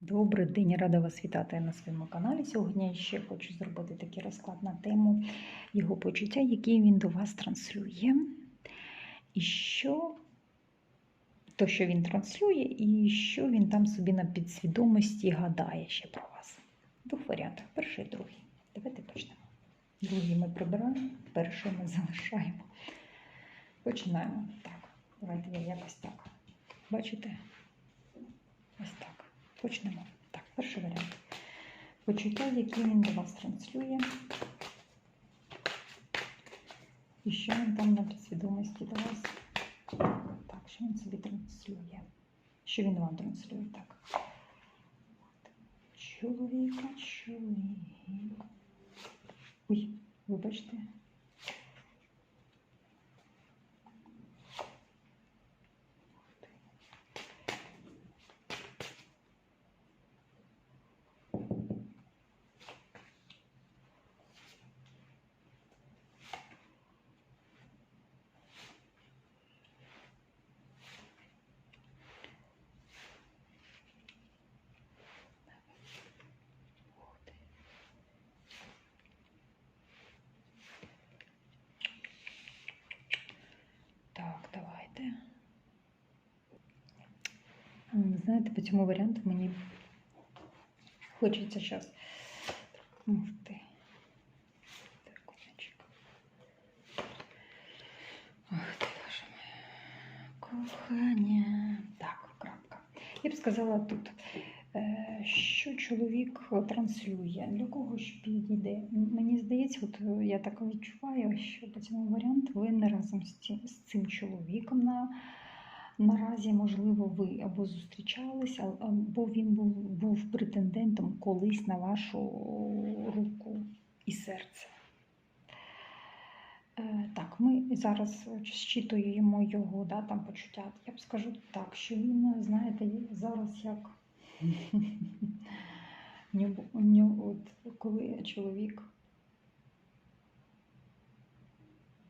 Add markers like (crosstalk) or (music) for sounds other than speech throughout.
Добрий день, рада вас вітати на своєму каналі. Сьогодні я ще хочу зробити такий розклад на тему його почуття, які він до вас транслює. І що то, що він транслює, і що він там собі на підсвідомості гадає ще про вас. Двох варіантів: перший і другий. Давайте почнемо. Другий ми прибираємо, перший ми залишаємо. Починаємо. Так, давайте я якось так. Бачите? Ось так. Почнемо. Так, перший варіант. Почуття, які він до вас транслює. І що він там на підсвідомості до вас? Так, що він собі транслює? Що він вам транслює? Так. Чоловіка, чоловік. Ой, вибачте. Так, давайте. М, Знаєте, по цьому варіанту мені хочеться зараз. Ух ти. Трикутничок. Ах ти, боже моя. Кохання. Так, крапка. Я б сказала тут, е, що чоловік транслює, для кого ж підійде. Мені здається, от е, я так відчуваю, що по цьому варіанту ви не разом з цим чоловіком на. Наразі, можливо, ви або зустрічались, або він був, був претендентом колись на вашу руку і серце. Е, Так, ми зараз зчитуємо його да, там почуття. Я б скажу так, що він, знаєте, зараз як (laughs) коли чоловік,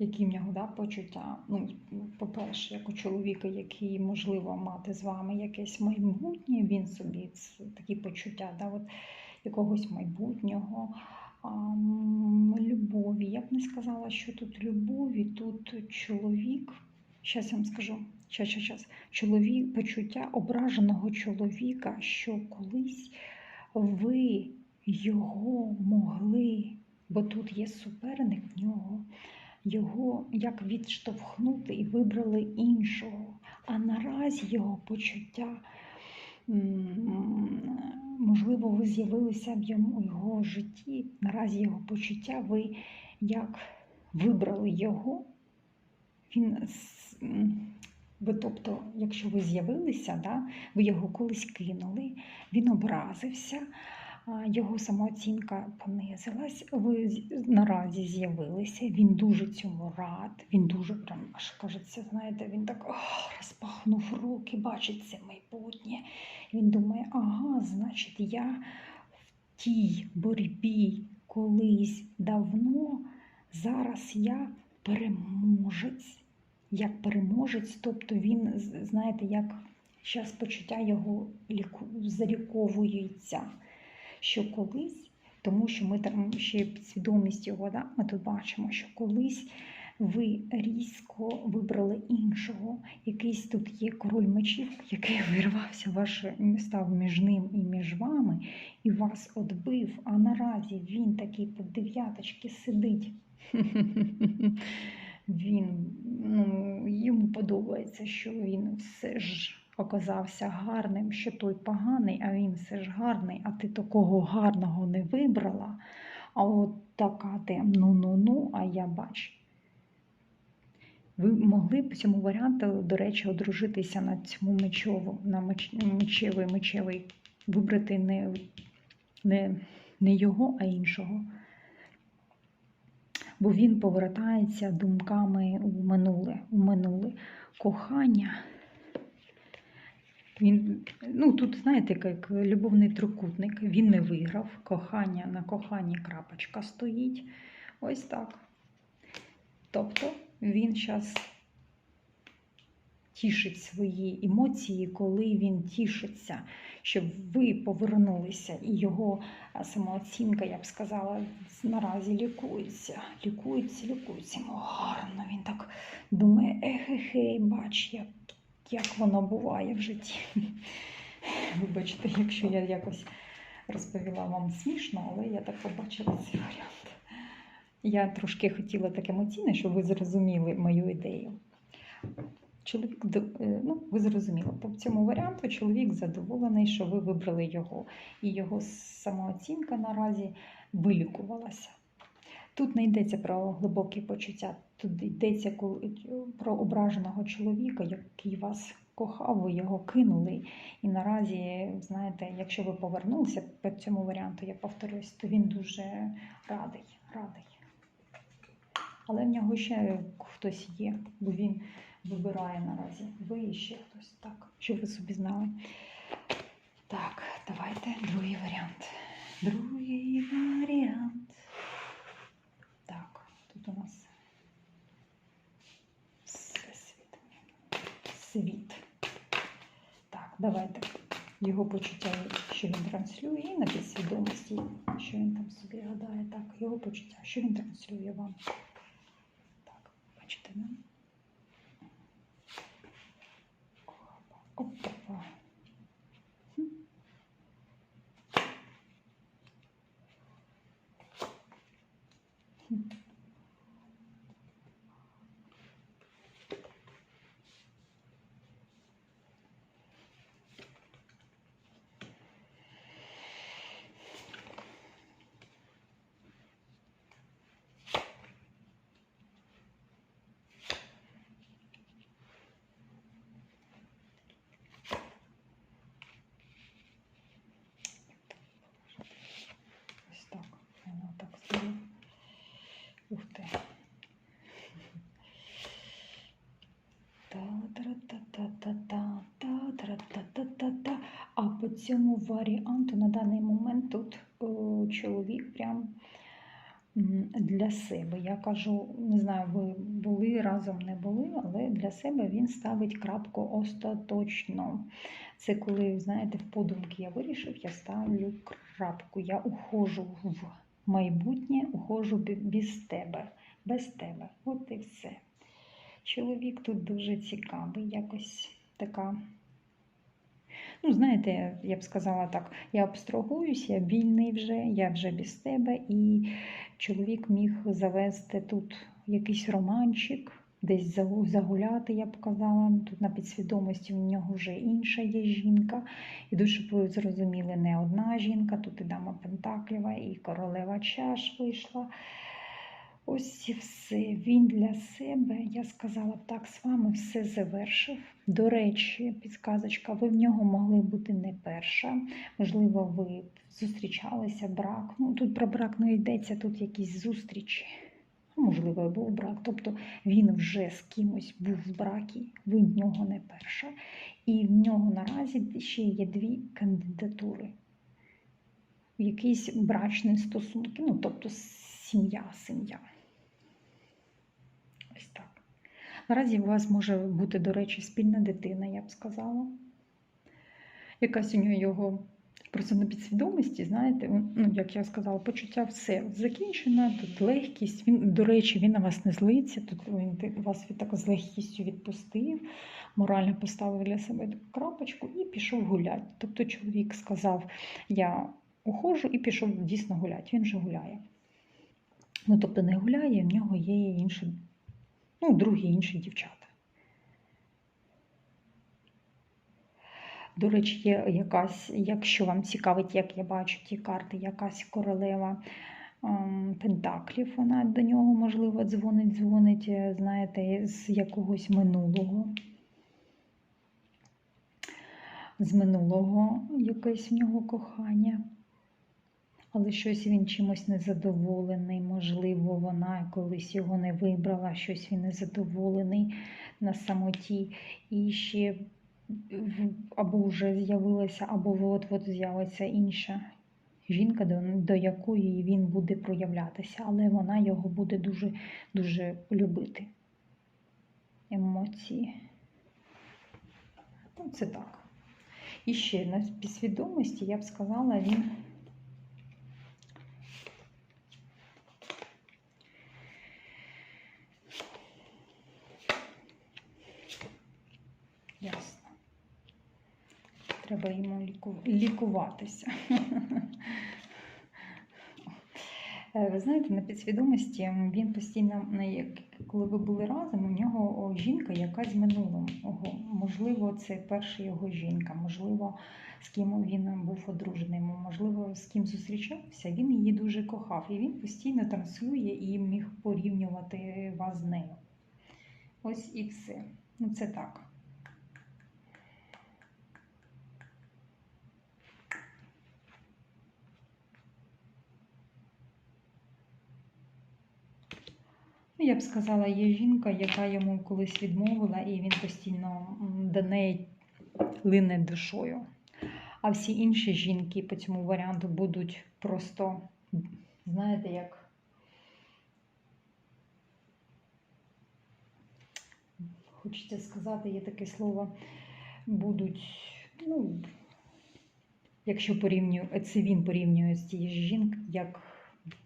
які в нього да, почуття, ну, по-перше, як у чоловіка, який можливо мати з вами якесь майбутнє, він собі такі почуття, да, от, якогось майбутнього. Любові. Я б не сказала, що тут любові, тут чоловік. Щас я вам скажу. Щас, щас, щас. Чоловік, почуття ображеного чоловіка, що колись ви його могли, бо тут є суперник в нього, його як відштовхнути і вибрали іншого. А наразі його почуття. Можливо, ви з'явилися в йому його житті. Наразі його почуття, ви як вибрали його, він ви, тобто, якщо ви з'явилися, да, ви його колись кинули, він образився, його самооцінка понизилась, ви наразі з'явилися, він дуже цьому рад, він дуже прям аж кажеться, знаєте, він так ох, розпахнув руки, бачить це майбутнє. Він думає, ага, значить, я в тій боротьбі колись давно, зараз я переможець. Як переможець, тобто він, знаєте, як зараз почуття його ліку, заліковується, що колись, тому що ми там ще підсвідомість його, да, ми тут бачимо, що колись ви різко вибрали іншого. Якийсь тут є король мечів, який (laughs) вирвався, ваш став між ним і між вами, і вас отбив. А наразі він такий по дев'яточки сидить. (laughs) Він ну, йому подобається, що він все ж оказався гарним, що той поганий, а він все ж гарний, а ти такого гарного не вибрала. А от така ти ну-ну-ну, а я бач. Ви могли б цьому варіанту, до речі, одружитися на цьому мечову, на меч, мечевий, мечевий, вибрати не, не, не його, а іншого. Бо він повертається думками у минуле, у минуле кохання. Він, ну тут, знаєте, як любовний трикутник, він не виграв, кохання на коханні крапочка стоїть. Ось так. Тобто він зараз тішить свої емоції, коли він тішиться, щоб ви повернулися, і його самооцінка, я б сказала, наразі лікується. Лікується, лікується. Ну, гарно. Він так думає, ехе-хей, бач, як, як воно буває в житті. Вибачте, якщо я якось розповіла вам смішно, але я так побачила цей варіант. Я трошки хотіла так емоційно, щоб ви зрозуміли мою ідею. Чоловік, е, ну, ви зрозуміли, по цьому варіанту чоловік задоволений, що ви вибрали його, і його самооцінка наразі вилікувалася. Тут не йдеться про глибокі почуття, тут йдеться про ображеного чоловіка, який вас кохав, ви його кинули. І наразі, знаєте, якщо ви повернулися по цьому варіанту, я повторюсь, то він дуже радий, радий. Але в нього ще хтось є, бо він вибирає наразі. Ви і ще хтось. Так, щоб ви собі знали. Так, давайте другий варіант. Другий варіант. Так, тут у нас всесвіт. Світ. Так, давайте. Його почуття, що він транслює, і на підсвідомості, що він там собі гадає. Так, його почуття, що він транслює вам. Так, бачите, да? Опа. Хм. Хм. Ось так. Воно так стає. Ух ти. Та-тра-та-та-та-та, та-тра-та-та-та-та. А по цьому варіанту на даний момент тут о, чоловік прям для себе. Я кажу, не знаю, ви були разом, не були, але для себе він ставить крапку остаточно. Це коли, знаєте, в подумки я вирішив, я ставлю крапку. Я ухожу в майбутнє, ухожу без тебе, без тебе. От і все. Чоловік тут дуже цікавий, якось така. Ну, знаєте, я б сказала так, я абстрагуюсь, я вільний вже, я вже без тебе, і чоловік міг завести тут якийсь романчик, десь загуляти, я б казала. Тут на підсвідомості в нього вже інша є жінка. І дуже щоб ви зрозуміли, не одна жінка, тут і дама Пентаклєва, і королева чаш вийшла. Ось і все. Він для себе, я сказала б так, з вами все завершив. До речі, підказочка, ви в нього могли бути не перша. Можливо, ви зустрічалися, брак. Ну, тут про брак не йдеться, тут якісь зустрічі. Можливо, був брак. Тобто він вже з кимось був в бракі, ви в нього не перша. І в нього наразі ще є дві кандидатури в якісь брачні стосунки, ну тобто сім'я, сім'я. Ось так. Наразі у вас може бути, до речі, спільна дитина, я б сказала. Якась у нього його просто на підсвідомості, знаєте, ну, як я сказала, почуття все закінчено, тут легкість. Він, до речі, він на вас не злиться, тут він вас так з легкістю відпустив, морально поставив для себе крапочку і пішов гуляти. Тобто чоловік сказав, я ухожу і пішов дійсно гуляти. Він вже гуляє. Ну, тобто не гуляє, в нього є інші, ну, другі інші дівчата. До речі, є якась, якщо вам цікавить, як я бачу ті карти, якась королева ем, Пентаклів, вона до нього, можливо, дзвонить, дзвонить, е, знаєте, з якогось минулого. З минулого якесь в нього кохання. Але щось він чимось незадоволений. Можливо, вона колись його не вибрала, щось він незадоволений на самоті. І ще або вже з'явилася, або от-от з'явиться інша жінка, до, до якої він буде проявлятися, але вона його буде дуже, дуже любити. Емоції. Ну, це так. І ще на підсвідомості, я б сказала, він Треба йому ліку- лікуватися. Е, Ви знаєте, на підсвідомості він постійно, коли ви були разом, у нього жінка якась з минулого. Можливо, це перша його жінка, можливо, з ким він був одружений, можливо, з ким зустрічався. Він її дуже кохав, і він постійно транслює і міг порівнювати вас з нею. Ось і все. Ну, це так. Ну, Я б сказала, є жінка, яка йому колись відмовила, і він постійно до неї лине душою. А всі інші жінки по цьому варіанту будуть просто, знаєте, як хочеться сказати, є таке слово, будуть, ну, якщо порівнюю, це він порівнює з тією жінкою, як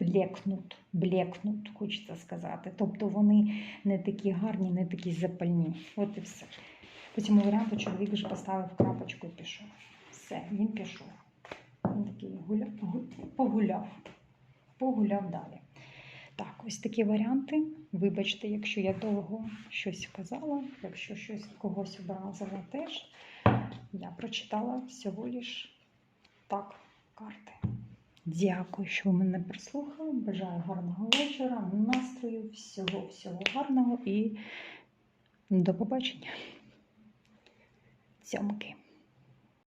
блекнуть, блекнуть, хочеться сказати. Тобто вони не такі гарні, не такі запальні. От і все. По цьому варіанту чоловік вже поставив крапочку і пішов. Все, він пішов. Він такий гуля... гу- погуляв. Погуляв далі. Так, ось такі варіанти. Вибачте, якщо я довго щось казала, якщо щось когось образила теж. Я прочитала всього лиш так карти. Дякую, що ви мене прослухали. Бажаю гарного вечора, настрою, всього, всього гарного і до побачення. Цьомки.